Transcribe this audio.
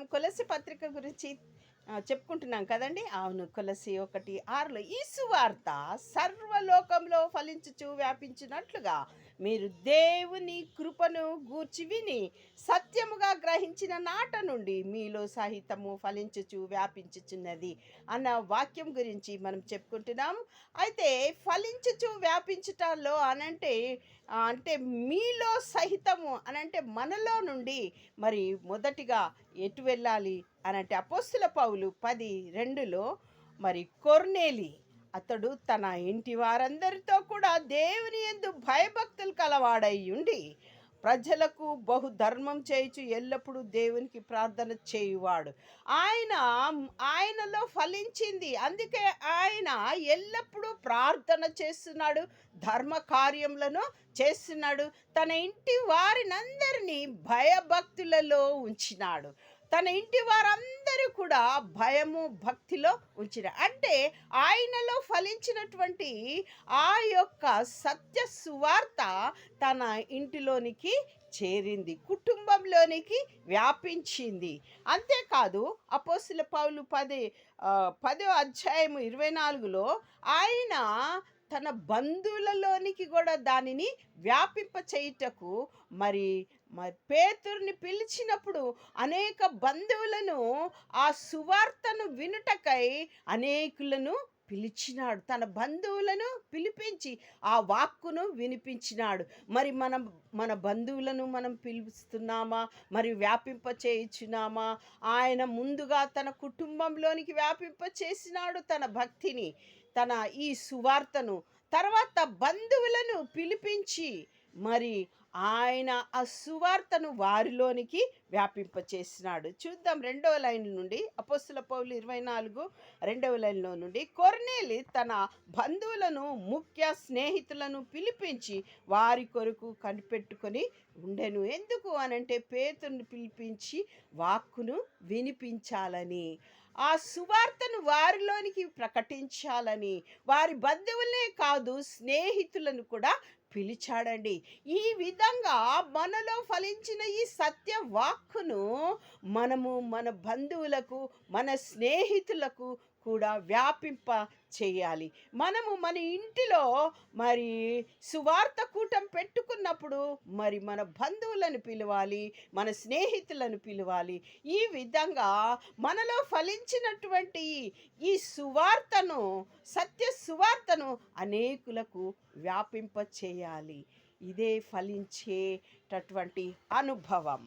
మనం కొలసి పత్రిక గురించి చెప్పుకుంటున్నాం కదండి? అవును కొలసి ఒకటి ఆరులో ఈ సువార్త సర్వలోకంలో ఫలించుచు వ్యాపించినట్లుగా మీరు దేవుని కృపను గూర్చి విని సత్యముగా గ్రహించిన నాట నుండి మీలో సహితము ఫలించుచు వ్యాపించుచున్నది అన్న వాక్యం గురించి మనం చెప్పుకుంటున్నాం. అయితే ఫలించుచు వ్యాపించటాల్లో అనంటే అంటే మీలో సహితము అనంటే మనలో నుండి మరి మొదటిగా ఎటు వెళ్ళాలి అనంటే అపోస్తుల పౌలు పది రెండులో మరి కొర్నేలి అతడు తన ఇంటి వారందరితో కూడా దేవుని ఎందు భయభక్తులు కలవాడై ఉండి ప్రజలకు బహు ధర్మం చేయుచు ఎల్లప్పుడూ దేవునికి ప్రార్థన చేయువాడు. ఆయన ఆయనలో ఫలించింది. అందుకే ఆయన ఎల్లప్పుడూ ప్రార్థన చేస్తున్నాడు ధర్మ కార్యములను చేస్తున్నాడు. తన ఇంటి వారినందరినీ భయభక్తులలో ఉంచినాడు. తన ఇంటి వారందరూ కూడా భయము భక్తిలో ఉంచిన అంటే ఆయనలో ఫలించినటువంటి ఆ యొక్క సత్య సువార్త తన ఇంటిలోనికి చేరింది కుటుంబంలోనికి వ్యాపించింది. అంతేకాదు అపోస్తుల పౌలు పది పదో అధ్యాయము ఇరవై నాలుగులో ఆయన తన బంధువులలోనికి కూడా దానిని వ్యాపింప చేయుటకు మరి మరి పేతుర్ని పిలిచినప్పుడు అనేక బంధువులను ఆ సువార్తను వినుటకై అనేకులను పిలిచినాడు. తన బంధువులను పిలిపించి ఆ వాక్కును వినిపించినాడు. మరి మనం మన బంధువులను మనం పిలుస్తున్నామా? మరి వ్యాపింప చేయించున్నామా? ఆయన ముందుగా తన కుటుంబంలోనికి వ్యాపింప చేసినాడు తన భక్తిని తన ఈ సువార్తను. తర్వాత బంధువులను పిలిపించి మరి ఆయన ఆ సువార్తను వారిలోనికి వ్యాపింపచేసినాడు. చూద్దాం రెండవ లైన్ నుండి అపోస్తుల పౌలు ఇరవై నాలుగు రెండవ లైన్లో నుండి. కొర్నేలి తన బంధువులను ముఖ్య స్నేహితులను పిలిపించి వారి కొరకు కనిపెట్టుకొని ఉండెను. ఎందుకు అనంటే పేతుని పిలిపించి వాక్కును వినిపించాలని ఆ సువార్తను వారిలోనికి ప్రకటించాలని. వారి బంధువులే కాదు స్నేహితులను కూడా పిలిచాడండి. ఈ విధంగా మనలో ఫలించిన ఈ సత్య వాక్కును మనము మన బంధువులకు మన స్నేహితులకు కూడా వ్యాపింప చేయాలి. మనము మన ఇంటిలో మరి సువార్త కూటం పెట్టుకున్నప్పుడు మరి మన బంధువులను పిలవాలి మన స్నేహితులను పిలవాలి. ఈ విధంగా మనలో ఫలించినటువంటి ఈ సువార్తను సత్య సువార్తను అనేకులకు వ్యాపింప చేయాలి. ఇదే ఫలించేటటువంటి అనుభవం.